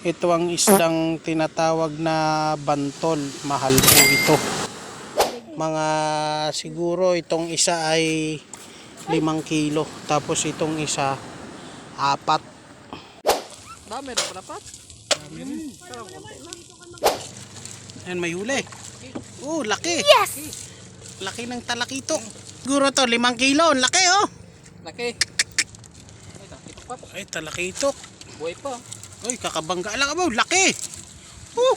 Ito ang isdang tinatawag na bantol. Mahal po ito. Mga siguro itong isa ay limang kilo. Tapos itong isa apat. Dami na pala pat. Ayan, may huli. Oh, laki. Yes! Laki ng talakito. Siguro to, limang kilo. Ang Laki oh. Laki. Ay, ito pat. Ay, talakito. Buhay pa. Uy, kakabangga lang mo. Laki. Oh,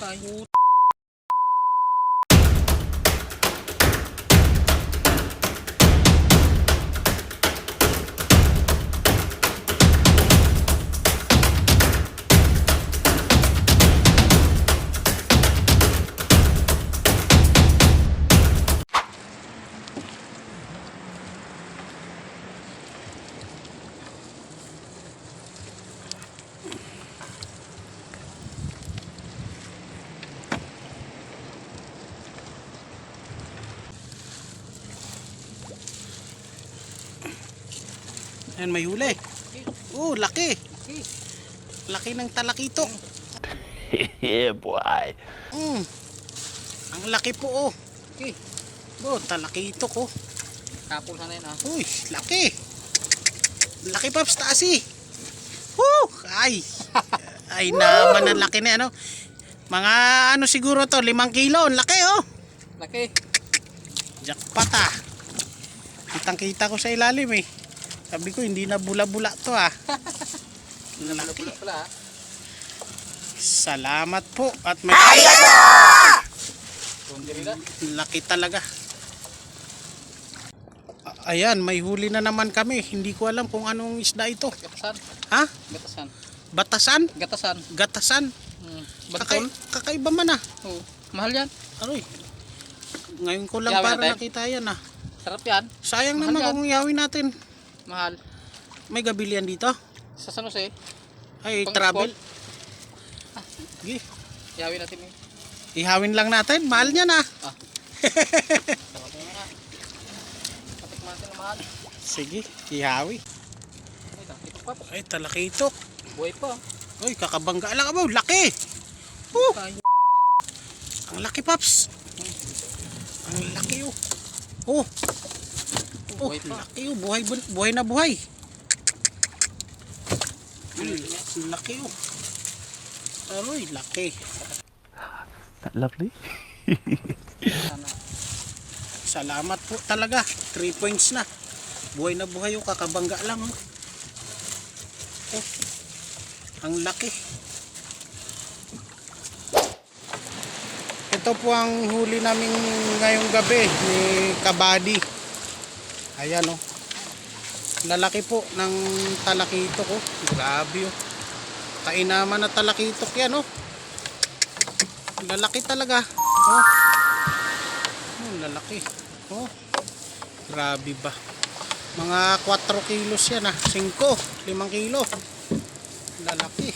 Ayan, may huli. Oh, laki. Laki. Ng talakito. yeah, boy. Mm. Ang laki po oh. Laki. Oh, talakito ko. Tapol sana yun ah. Uy, laki. Laki paps, taasi. Woo! Ay. Ay naman ang laki na ano. Mga ano siguro to, limang kilo. Ang laki oh. Laki. Jackpot ah. Kitang kita ko sa ilalim eh. Sabi ko hindi na bula-bula to ah. Ang laki. Wala pala ah. Salamat po at may nila. laki talaga. Ayan, may huli na naman kami. Hindi ko alam kung anong isda ito. Gatasan. Ha? Gatasan. Batasan? Gatasan. Gatasan? Hmm. Kakay, kakaiba man ah. Oo. Mahal yan. Aroy. Ngayon ko lang Yawan para natin? nakita yan ah. Sarap yan. Sayang Mahal naman yan. kung yawin natin. Mahal. May gabilian dito? Sa San Jose. Ay, Pang travel. Sige, Yawin natin eh. ihawin lang natin. Mahal niya na. Ah. Patikman natin na mahal. Sige, ihawi. Ay, ito pat. Ay, talakito. Buhay pa. Uy, kakabangga lang mo. Laki. Oh, ang laki, Paps. Ang laki, oh. Oh, oh Buhay pa. laki, oh. Buhay, bu- buhay na buhay. Ang laki, oh. Aroy, laki. That lovely? Salamat po talaga. 3 points na. Buhay na buhay, oh. Kakabangga lang, oh. Oh, ang laki. Ito po ang huli namin ngayong gabi ni Kabady. Ayan oh. Lalaki po ng talakito ko. Grabe oh. Kainaman na talakitok yan oh. Lalaki talaga. Oh. Oh, lalaki. Oh. Grabe ba. Mga 4 kilos yan ah. 5, 5 kilo. Lalaki.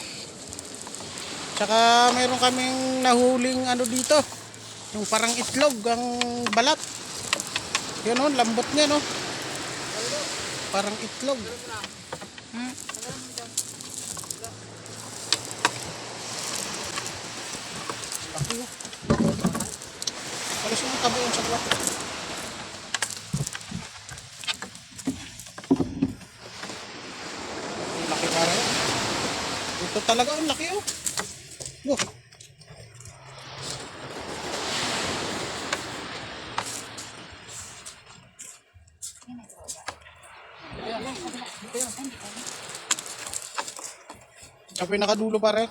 Tsaka mayroon kaming nahuling ano dito. Yung parang itlog ang balat. Yun oh, lambot niya no. Parang itlog. Hmm. Laki oh. Alas yung tabo yung sagwa. Laki para yun. Ito talaga ang laki oh. Wah. Sa pinakadulo pare.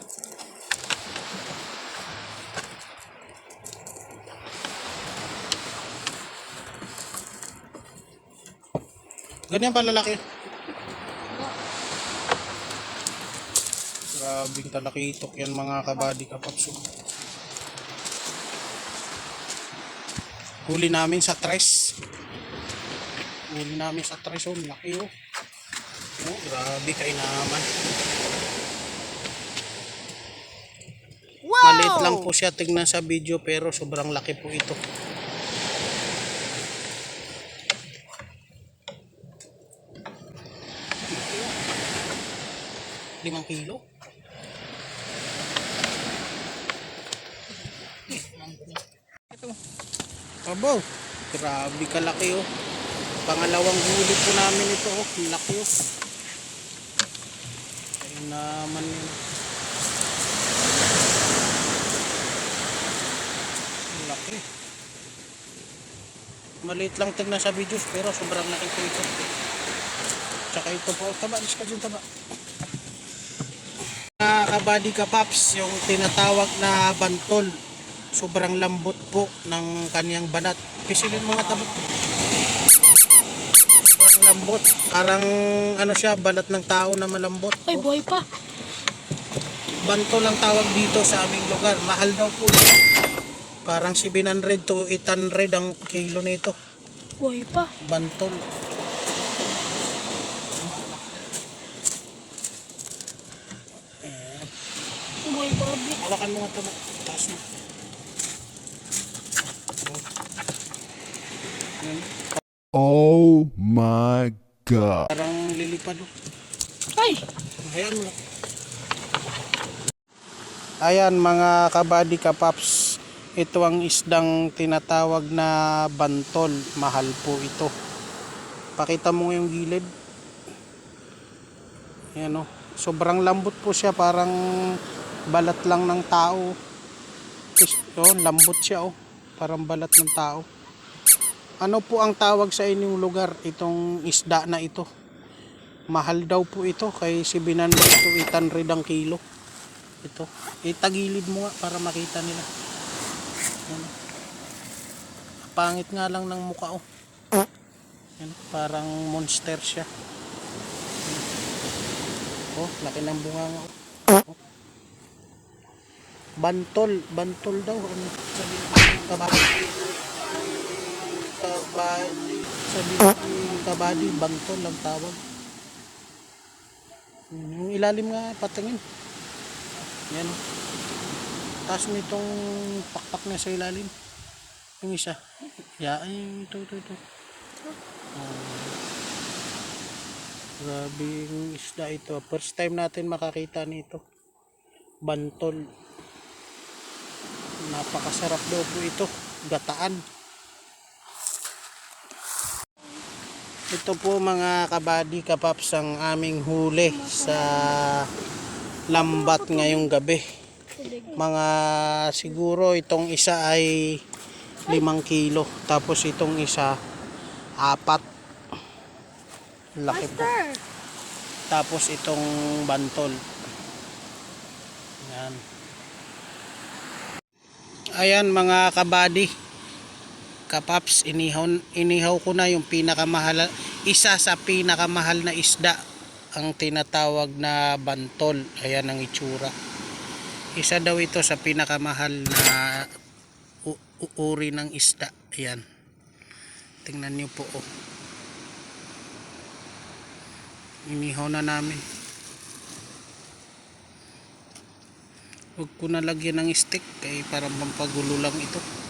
Ganyan pa lalaki. Grabing talakitok yan mga kabady kapapso. Huli namin sa tres. Huli namin sa tres oh, laki oh. Oh, grabe kay naman. Wow! Maliit lang po siya tignan sa video pero sobrang laki po ito. limang kilo. Ito. Abo, grabe kalaki oh. Pangalawang huli po namin ito oh. Laki oh. Ayun naman yun. Maliit lang tignan sa videos pero sobrang laki po ito. Tsaka ito po. Taba, alis ka dyan taba. Mga kabady ka paps, yung tinatawag na bantol. Sobrang lambot po ng kanyang banat. Pisilin mga taba. Sobrang lambot. Parang ano siya, balat ng tao na malambot. Ay, buhay pa. Bantol ang tawag dito sa aming lugar. Mahal daw po. Parang 700 to 800 ang kilo nito. Buhay pa. Bantol. Buhay pa, Abi. Hawakan mo nga ito. Taas mo. Oh my god. Parang lilipad. oh. Ay! Ayan mo. Ayan mga kabady kapaps. Ito ang isdang tinatawag na bantol. Mahal po ito. Pakita mo yung gilid. Ayan o. Sobrang lambot po siya. Parang balat lang ng tao. Yun, lambot siya o. Parang balat ng tao. Ano po ang tawag sa inyong lugar itong isda na ito? Mahal daw po ito kay 700 to 800 ang kilo. Ito. Itagilid mo nga para makita nila. Ano. Pangit nga lang ng mukha oh. Yan, parang monster siya. Oh, laki ng bunga nga. Oh. Bantol, bantol daw. Ano sabi ng kabady? Kabady. Sabi ng kabady, bantol ang tawag. Yung ilalim nga patingin. Yan. oh. Taas nitong pakpak na sa ilalim. Yung isa. Ya, ay, ito, ito, ito. Ah. grabe yung isda ito. First time natin makakita nito. Bantol. Napakasarap daw po ito. Gataan. Ito po mga kabady kapaps ang aming huli sa lambat ngayong gabi. Mga siguro itong isa ay limang kilo. Tapos itong isa apat. Laki po. Tapos itong bantol. Yan. Ayan mga kabady. Kapaps, inihaw, inihaw ko na yung pinakamahal, isa sa pinakamahal na isda ang tinatawag na bantol. Ayan ang itsura. Isa daw ito sa pinakamahal na uri ng isda. Ayan. Tingnan niyo po. Oh. Inihaw na namin. Huwag ko na lagyan ng stick kay parang pampagulo lang ito.